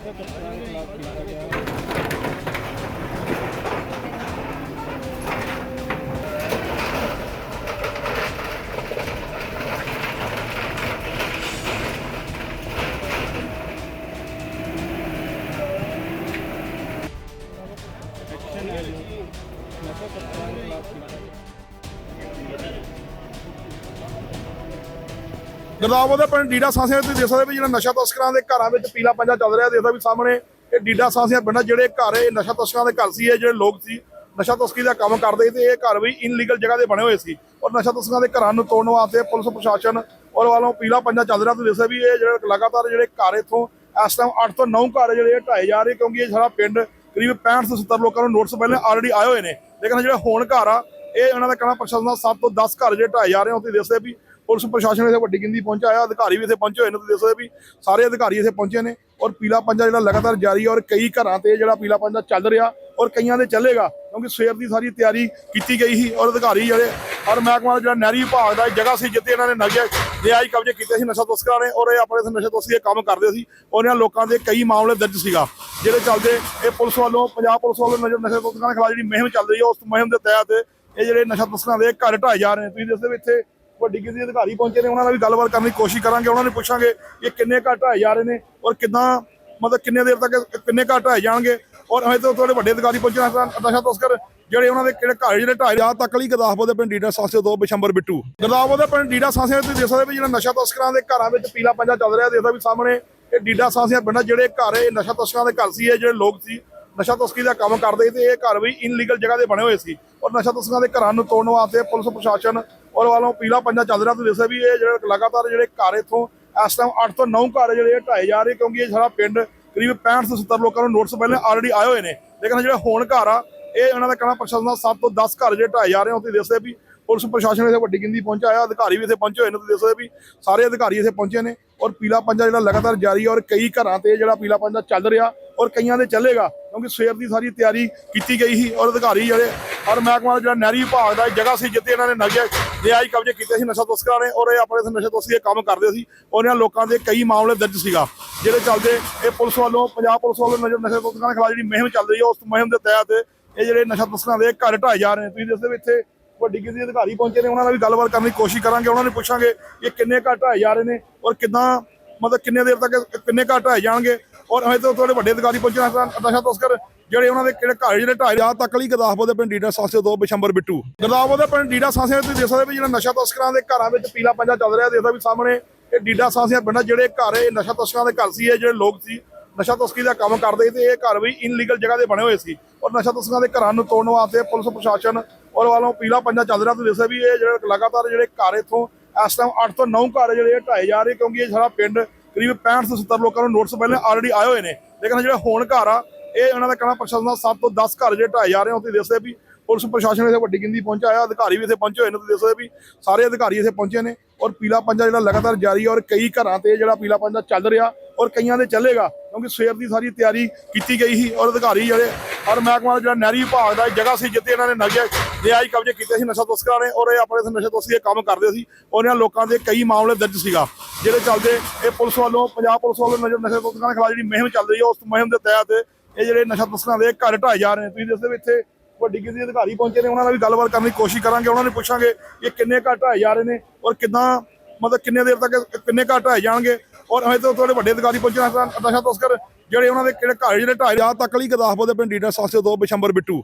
ਨਸ਼ਾ ਤਸਕਰਾਂ ਦੇ ਖਿਲਾਫ ਕੀਤਾ ਗਿਆ ਗਰਦਾਵੋ ਦੇ ਪਿੰਡ ਡੀਡਾ ਸਾਂਸਿਆਂ ਤੇ ਦੇਖ ਸਕਦੇ ਵੀ ਜਿਹੜਾ ਨਸ਼ਾ ਤਸਕਰਾਂ ਦੇ ਘਰਾਂ ਵਿੱਚ ਪੀਲਾ ਪੰਜਾ ਚੱਲ ਰਿਹਾ ਦੇਖਦਾ ਵੀ ਸਾਹਮਣੇ ਇਹ ਡੀਡਾ ਸਾਂਸਿਆਂ ਪਿੰਡ ਜਿਹੜੇ ਘਰ ਇਹ ਨਸ਼ਾ ਤਸਕਰਾਂ ਦੇ ਘਰ ਸੀ, ਇਹ ਜਿਹੜੇ ਲੋਕ ਸੀ, ਨਸ਼ਾ ਤਸਕਰੀ ਦਾ ਕੰਮ ਕਰਦੇ ਸੀ ਤੇ ਇਹ ਘਰ ਵੀ ਇਨਲੀਗਲ ਜਗ੍ਹਾ ਦੇ ਬਣੇ ਹੋਏ ਸੀ। ਔਰ ਨਸ਼ਾ ਤਸਕਰਾਂ ਦੇ ਘਰਾਂ ਨੂੰ ਤੋੜਨ ਵਾਸਤੇ ਪੁਲਿਸ ਪ੍ਰਸ਼ਾਸਨ ਔਰ ਵੱਲੋਂ ਪੀਲਾ ਪੰਜਾ ਚੱਲ ਰਿਹਾ ਤੁਸੀਂ ਦੇਖਿਆ ਵੀ ਇਹ ਜਿਹੜੇ ਲਗਾਤਾਰ ਜਿਹੜੇ ਘਰ ਇਥੋਂ ਇਸ ਟਾਈਮ 8 ਤੋਂ 9 ਘਰ ਜਿਹੜੇ ਇਹ ਢਾਏ ਜਾ ਰਹੇ ਕਿਉਂਕਿ ਇਹ ਸਾਰਾ ਪਿੰਡ ਕਰੀਬ 65 ਤੋਂ 70 ਲੋਕਾਂ ਨੂੰ ਨੋਟਿਸ ਪਹਿਲਾਂ ਆਲਰੇਡੀ ਆਏ ਹੋਏ ਨੇ। ਲੇਕਿਨ ਜਿਹੜੇ ਹੋਣ ਘਰ ਆ, ਇਹ ਉਹਨਾਂ ਦਾ ਕਹਿਣਾ ਪ੍ਰਸ਼ਾਸਨ ਦਾ 7 ਤੋਂ 10 ਘਰ ਜਿਹੜੇ ਢਾਏ ਜਾ ਰਹੇ ਹੋ ਤੁਸੀਂ ਦੇਖਦੇ ਵੀ ਪੁਲਿਸ ਪ੍ਰਸ਼ਾਸਨ ਇੱਥੇ ਵੱਡੀ ਗਿਣਤੀ ਪਹੁੰਚਿਆ ਹੋਇਆ ਅਧਿਕਾਰੀ ਵੀ ਇੱਥੇ ਪਹੁੰਚੇ ਹੋਏ ਨੇ, ਤੁਸੀਂ ਦੇਖਦੇ ਵੀ ਸਾਰੇ ਅਧਿਕਾਰੀ ਇੱਥੇ ਪਹੁੰਚੇ ਨੇ ਔਰ ਪੀਲਾ ਪੰਜਾ ਜਿਹੜਾ ਲਗਾਤਾਰ ਜਾਰੀ ਹੈ ਔਰ ਕਈ ਘਰਾਂ ਤੇ ਜਿਹੜਾ ਪੀਲਾ ਪੰਜਾ ਚੱਲ ਰਿਹਾ ਔਰ ਕਈਆਂ ਦੇ ਚੱਲੇਗਾ, ਕਿਉਂਕਿ ਸਵੇਰ ਦੀ ਸਾਰੀ ਤਿਆਰੀ ਕੀਤੀ ਗਈ ਸੀ ਔਰ ਅਧਿਕਾਰੀ ਜਿਹੜੇ ਔਰ ਮਹਿਕਮਾ ਦਾ ਜਿਹੜਾ ਨਹਿਰੀ ਵਿਭਾਗ ਦਾ ਜਗ੍ਹਾ ਸੀ ਜਿੱਥੇ ਇਹਨਾਂ ਨੇ ਨਸ਼ੇ ਨਿਆਜ ਕਬਜ਼ੇ ਕੀਤੇ ਸੀ, ਨਸ਼ਾ ਤਸਕਰਾਂ ਨੇ ਔਰ ਇਹ ਆਪਣੇ ਨਸ਼ਾ ਤਸਕਰੀ ਦੇ ਕੰਮ ਕਰਦੇ ਸੀ ਔਰ ਇਹਨਾਂ ਲੋਕਾਂ ਦੇ ਕਈ ਮਾਮਲੇ ਦਰਜ ਸੀਗਾ, ਜਿਹੜੇ ਚੱਲਦੇ ਇਹ ਪੁਲਿਸ ਵੱਲੋਂ, ਪੰਜਾਬ ਪੁਲਿਸ ਵੱਲੋਂ ਨਸ਼ਾ ਨਸ਼ਾ ਤਸਕਰਾਂ ਦੇ ਖਿਲਾਫ ਜਿਹੜੀ ਮੁਹਿੰਮ ਚੱਲ ਰਹੀ ਹੈ ਉਸ ਮੁਹਿੰਮ ਦੇ ਤਹਿਤ ਇਹ ਜਿਹੜੇ ਨਸ਼ਾ ਤਸਕਰਾਂ ਦੇ ਘਰ ਢਾਏ ਜਾ ਰਹੇ ਨੇ, ਤੁਸੀਂ ਦੱਸਦੇ ਵੀ ਇੱਥੇ ਵੱਡੀ ਗਿਣਤੀ ਦੇ ਅਧਿਕਾਰੀ ਪਹੁੰਚੇ ਨੇ, ਉਹਨਾਂ ਨਾਲ ਵੀ ਗੱਲਬਾਤ ਕਰਨ ਦੀ ਕੋਸ਼ਿਸ਼ ਕਰਾਂਗੇ, ਉਹਨਾਂ ਨੂੰ ਪੁੱਛਾਂਗੇ ਇਹ ਕਿੰਨੇ ਘਰ ਢਾਏ ਜਾ ਰਹੇ ਨੇ ਔਰ ਕਿੱਦਾਂ, ਮਤਲਬ ਕਿੰਨੇ ਦੇਰ ਤੱਕ ਕਿੰਨੇ ਘਰ ਆਏ ਜਾਣਗੇ ਔਰ ਹਜੇ ਤੋਂ ਤੁਹਾਡੇ ਵੱਡੇ ਅਧਿਕਾਰੀ ਪਹੁੰਚਣਾ ਨੇ ਨਸ਼ਾ ਤਸਕਰ, ਜਿਹੜੇ ਉਹਨਾਂ ਦੇ ਕਿਹੜੇ ਘਰ, ਜਿਹੜੇ ਢਾਏ ਜਾ ਤੱਕ ਲਈ ਗਦਾਫੋ ਦੇ ਪਿੰਡ ਡੀਡਾ ਸਾਸੇ ਤੋਂ ਬਿਸ਼ੰਬਰ ਬਿੱਟੂ। ਗਦਾਫੋ ਦੇ ਪਿੰਡ ਡੀਡਾ ਸਾਸੇ ਤੇ ਦੇਖ ਸਕਦੇ ਵੀ ਜਿਹੜਾ ਨਸ਼ਾ ਤਸਕਰਾਂ ਦੇ ਘਰਾਂ ਵਿੱਚ ਪੀਲਾ ਪੰਜਾ ਚੱਲ ਰਿਹਾ ਦੇਖਦਾ ਵੀ ਸਾਹਮਣੇ ਇਹ ਡੀਡਾ ਸਾਸਿਆਂ ਪਿੰਡ ਜਿਹੜੇ ਘਰ ਇਹ ਨਸ਼ਾ ਤਸਕਰਾਂ ਦੇ ਘਰ ਸੀ, ਇਹ ਜਿਹੜੇ ਲੋਕ ਸੀ, ਨਸ਼ਾ ਤਸਕਰੀ ਦਾ ਕੰਮ ਕਰਦੇ ਸੀ ਤੇ ਇਹ ਘਰ ਵੀ ਇਨਲੀਗਲ ਜਗ੍ਹਾ ਦੇ ਬਣੇ ਹੋਏ ਸੀ ਔਰ ਨਸ਼ਾ ਤਸਕਰਾਂ ਦੇ ਘਰਾਂ ਨੂੰ ਤੋੜਨ ਵਾਸਤੇ ਪੁਲਿਸ, ਪ੍ਰਸ਼ਾਸਨ ਔਰ ਵੱਲੋਂ ਪੀਲਾ ਪੰਜਾ ਚੱਲ ਰਿਹਾ, ਤੁਸੀਂ ਦੱਸਿਆ ਵੀ ਇਹ ਜਿਹੜੇ ਲਗਾਤਾਰ ਜਿਹੜੇ ਘਰ ਇਥੋਂ, ਇਸ ਟਾਈਮ 8 ਤੋਂ 9 ਘਰ ਜਿਹੜੇ ਇਹ ਢਾਏ ਜਾ ਰਹੇ, ਕਿਉਂਕਿ ਇਹ ਸਾਰਾ ਪਿੰਡ ਕਰੀਬ 65 ਤੋਂ 70 ਲੋਕਾਂ ਨੂੰ ਨੋਟਿਸ ਪਹਿਲੇ ਆਲਰੇਡੀ ਆਏ ਹੋਏ ਨੇ। ਲੇਕਿਨ ਜਿਹੜੇ ਹੋਣ ਘਰ ਆ, ਇਹ ਉਹਨਾਂ ਦਾ ਕਹਿਣਾ ਪ੍ਰਸ਼ਾਸਨ ਦਾ 7 ਤੋਂ 10 ਘਰ ਜਿਹੜੇ ਢਾਏ ਜਾ ਰਹੇ ਹੋ ਤੁਸੀਂ ਦੇਖਦੇ ਵੀ ਪੁਲਿਸ ਪ੍ਰਸ਼ਾਸਨ ਇੱਥੇ ਵੱਡੀ ਗਿਣਤੀ ਪਹੁੰਚਿਆ ਹੋਇਆ ਅਧਿਕਾਰੀ ਵੀ ਇੱਥੇ ਪਹੁੰਚੇ ਹੋਏ ਨੇ, ਤੁਸੀਂ ਦੇਖਦੇ ਵੀ ਸਾਰੇ ਅਧਿਕਾਰੀ ਇੱਥੇ ਪਹੁੰਚੇ ਨੇ। ਔਰ ਪੀਲਾ ਪੰਜਾ ਜਿਹੜਾ ਲਗਾਤਾਰ ਜਾਰੀ ਹੈ ਔਰ ਕਈ ਘਰਾਂ ਤੇ ਜਿਹੜਾ ਪੀਲਾ ਪੰਜਾ ਚੱਲ ਰਿਹਾ, ਔਰ ਕਈਆਂ ਦੇ ਚੱਲੇਗਾ। ਕਿਉਂਕਿ ਸਵੇਰ ਦੀ ਸਾਰੀ ਤਿਆਰੀ ਕੀਤੀ ਗਈ ਸੀ ਔਰ ਅਧਿਕਾਰੀ ਜਿਹੜੇ ਔਰ ਮਹਿਕਮਾ ਜਿਹੜਾ ਨਹਿਰੀ ਵਿਭਾਗ ਦਾ ਜਗ੍ਹਾ ਸੀ ਜਿੱਥੇ ਇਹਨਾਂ ਨੇ ਨਸ਼ੇ ਨਿਆਜ ਕਬਜ਼ੇ ਕੀਤੇ ਸੀ, ਨਸ਼ਾ ਤਸਕਰਾਂ ਨੇ ਔਰ ਇਹ ਆਪਣੇ ਨਸ਼ਾ ਤਸਕਰੀ ਦੇ ਕੰਮ ਕਰਦੇ ਸੀ। ਔਰ ਇਹਨਾਂ ਲੋਕਾਂ ਦੇ ਕਈ ਮਾਮਲੇ ਦਰਜ ਸੀਗਾ, ਜਿਹੜੇ ਚੱਲਦੇ ਇਹ ਪੁਲਿਸ ਵੱਲੋਂ, ਪੰਜਾਬ ਪੁਲਿਸ ਵੱਲੋਂ ਨਸ਼ਾ ਨਸ਼ਾ ਤਸਕਰਾਂ ਦੇ ਖਿਲਾਫ ਜਿਹੜੀ ਮੁਹਿੰਮ ਚੱਲ ਰਹੀ ਹੈ, ਉਸ ਮੁਹਿੰਮ ਦੇ ਤਹਿਤ ਇਹ ਜਿਹੜੇ ਨਸ਼ਾ ਤਸਕਰਾਂ ਦੇ ਘਰ ਢਾਏ ਜਾ ਰਹੇ ਨੇ। ਤੁਸੀਂ ਦੱਸਦੇ ਵੀ ਇੱਥੇ ਵੱਡੀ ਗਿਣਤੀ ਦੇ ਅਧਿਕਾਰੀ ਪਹੁੰਚੇ ਨੇ, ਉਹਨਾਂ ਨਾਲ ਵੀ ਗੱਲਬਾਤ ਕਰਨ ਦੀ ਕੋਸ਼ਿਸ਼ ਕਰਾਂਗੇ, ਉਹਨਾਂ ਨੂੰ ਪੁੱਛਾਂਗੇ ਇਹ ਕਿੰਨੇ ਘਰ ਢਾਏ ਜਾ ਰਹੇ ਨੇ ਔਰ ਕਿੱਦਾਂ, ਮਤਲਬ ਕਿੰਨੇ ਦੇਰ ਤੱਕ ਕਿੰਨੇ ਘਰ ਢਾਏ ਜਾਣਗੇ। ਔਰ ਹਜੇ ਤੋਂ ਤੁਹਾਡੇ ਵੱਡੇ ਅਧਿਕਾਰੀ ਪਹੁੰਚੇ ਨੇ ਨਸ਼ਾ ਤਸਕਰ ਜਿਹੜੇ ਉਹਨਾਂ ਦੇ ਕਿਹੜੇ ਘਰ, ਜਿਹੜੇ ਢਾਏ ਜਾ ਤੱਕ ਲਈ ਗਦਾਫੋ ਦੇ ਪਿੰਡ ਡੀਡਾ ਸਾਸੇ ਤੋਂ ਬਿਸ਼ੰਬਰ ਬਿੱਟੂ। ਗਦਾਫੋ ਦੇ ਪਿੰਡ ਡੀਡਾ ਸਾਸੇ ਤੁਸੀਂ ਦੇਖ ਸਕਦੇ ਵੀ ਜਿਹੜਾ ਨਸ਼ਾ ਤਸਕਰਾਂ ਦੇ ਘਰਾਂ ਵਿੱਚ ਪੀਲਾ ਪੰਜਾ ਚੱਲ ਰਿਹਾ ਦੇਖਦਾ ਵੀ ਸਾਹਮਣੇ ਇਹ ਡੀਡਾ ਸਾਸਿਆਂ ਪਿੰਡ ਜਿਹੜੇ ਘਰ ਇਹ ਨਸ਼ਾ ਤਸਕਰਾਂ ਦੇ ਘਰ ਸੀ, ਇਹ ਜਿਹੜੇ ਲੋਕ ਸੀ, ਨਸ਼ਾ ਤਸਕਰੀ ਦਾ ਕੰਮ ਕਰਦੇ ਸੀ ਤੇ ਇਹ ਘਰ ਵੀ ਇਨਲੀਗਲ ਜਗ੍ਹਾ ਦੇ ਬਣੇ ਹੋਏ ਸੀ। ਔਰ ਨਸ਼ਾ ਤਸਕਰਾਂ ਦੇ ਘਰਾਂ ਨੂੰ ਤੋੜਨ ਵਾਸਤੇ ਪੁਲਿਸ ਪ੍ਰਸ਼ਾਸਨ ਔਰ ਵੱਲੋਂ ਪੀਲਾ ਪੰਜਾ ਚੱਲ ਰਿਹਾ, ਤੁਸੀਂ ਦੇਖਿਆ ਵੀ ਇਹ ਜਿਹੜੇ ਲਗਾਤਾਰ ਜਿਹੜੇ ਘਰ ਇਥੋਂ ਇਸ ਟਾਈਮ 8 ਤੋਂ 9 ਘਰ ਜਿਹੜੇ ਢਾਏ ਜਾ ਰਹੇ, ਕਿਉਂਕਿ ਇਹ ਸਾਰਾ ਪਿੰਡ ਕਰੀਬ 65 ਤੋਂ 70 ਲੋਕਾਂ ਨੂੰ ਨੋਟਿਸ ਪਹਿਲਾਂ ਆਲਰੇਡੀ ਆਏ ਹੋਏ ਨੇ। ਲੇਕਿਨ ਜਿਹੜੇ ਹੁਣ ਘਰ ਆ, ਇਹ ਉਹਨਾਂ ਦਾ ਕਹਿਣਾ ਪ੍ਰਸ਼ਾਸਨ ਦਾ 7 ਤੋਂ 10 ਘਰ ਜਿਹੜੇ ਢਾਏ ਜਾ ਰਹੇ ਹੋ ਤੁਸੀਂ ਦੱਸਦੇ ਵੀ ਪੁਲਿਸ ਪ੍ਰਸ਼ਾਸਨ ਇੱਥੇ ਵੱਡੀ ਗਿਣਤੀ ਪਹੁੰਚਿਆ ਹੋਇਆ ਅਧਿਕਾਰੀ ਵੀ ਇੱਥੇ ਪਹੁੰਚੇ ਹੋਏ ਨੇ, ਤੁਸੀਂ ਦੇਖਦੇ ਵੀ ਸਾਰੇ ਅਧਿਕਾਰੀ ਇੱਥੇ ਪਹੁੰਚੇ ਨੇ ਔਰ ਪੀਲਾ ਪੰਜਾ ਜਿਹੜਾ ਲਗਾਤਾਰ ਜਾਰੀ ਹੈ ਔਰ ਕਈ ਘਰਾਂ ਤੇ ਜਿਹੜਾ ਪੀਲਾ ਪੰਜਾ ਚੱਲ ਰਿਹਾ ਔਰ ਕਈਆਂ ਦੇ ਚੱਲੇਗਾ, ਕਿਉਂਕਿ ਸਵੇਰ ਦੀ ਸਾਰੀ ਤਿਆਰੀ ਕੀਤੀ ਗਈ ਸੀ ਔਰ ਅਧਿਕਾਰੀ ਜਿਹੜੇ ਔਰ ਮਹਿਕਮਾ ਦਾ ਜਿਹੜਾ ਨਹਿਰੀ ਵਿਭਾਗ ਦਾ ਜਗ੍ਹਾ ਸੀ, ਜਿੱਥੇ ਇਹਨਾਂ ਨੇ ਨਸ਼ੇ ਨਿਆਜ ਕਬਜ਼ੇ ਕੀਤੇ ਸੀ, ਨਸ਼ਾ ਤਸਕਰਾਂ ਨੇ, ਔਰ ਇਹ ਆਪਣੇ ਨਸ਼ਾ ਤਸਕਰੀ ਇਹ ਕੰਮ ਕਰਦੇ ਸੀ। ਔਰ ਇਹਨਾਂ ਲੋਕਾਂ ਦੇ ਕਈ ਮਾਮਲੇ ਦਰਜ ਸੀਗਾ, ਜਿਹੜੇ ਚੱਲਦੇ, ਇਹ ਪੁਲਿਸ ਵੱਲੋਂ, ਪੰਜਾਬ ਪੁਲਿਸ ਵੱਲੋਂ ਨਸ਼ਾ ਨਸ਼ਾ ਤਸਕਰਾਂ ਦੇ ਖਿਲਾਫ ਜਿਹੜੀ ਮੁਹਿੰਮ ਚੱਲ ਰਹੀ ਹੈ, ਉਸ ਮੁਹਿੰਮ ਦੇ ਤਹਿਤ ਇਹ ਜਿਹੜੇ ਨਸ਼ਾ ਤਸਕਰਾਂ ਦੇ ਘਰ ਢਾਏ ਜਾ ਰਹੇ ਨੇ। ਤੁਸੀਂ ਦੱਸਦੇ ਵੀ ਇੱਥੇ ਵੱਡੀ ਗਿਣਤੀ ਦੇ ਅਧਿਕਾਰੀ ਪਹੁੰਚੇ ਨੇ, ਉਹਨਾਂ ਨਾਲ ਵੀ ਗੱਲਬਾਤ ਕਰਨ ਦੀ ਕੋਸ਼ਿਸ਼ ਕਰਾਂਗੇ, ਉਹਨਾਂ ਨੂੰ ਪੁੱਛਾਂਗੇ ਇਹ ਕਿੰਨੇ ਘਰ ਢਾਏ ਜਾ ਰਹੇ ਨੇ ਔਰ ਕਿੱਦਾਂ, ਮਤਲਬ ਕਿੰਨੇ ਦੇਰ ਤੱਕ ਕਿੰਨੇ ਘਰ ਢਾਏ ਜਾਣਗੇ। ਔਰ ਹਜੇ ਤੋਂ ਤੁਹਾਡੇ ਵੱਡੇ ਅਧਿਕਾਰੀ ਪਹੁੰਚਣਾ ਨਸ਼ਾ ਤਸਕਰ, ਜਿਹੜੇ ਉਹਨਾਂ ਦੇ ਕਿਹੜੇ ਘਰ, ਜਿਹੜੇ ਢਾਏ ਜਾ ਤੱਕ ਲਈ ਗਦਾਫੋ ਦੇ ਪਿੰਡ ਡੀਡਾ ਸਾਸੇ ਤੋਂ ਬਿਸ਼ੰਬਰ ਬਿੱਟੂ।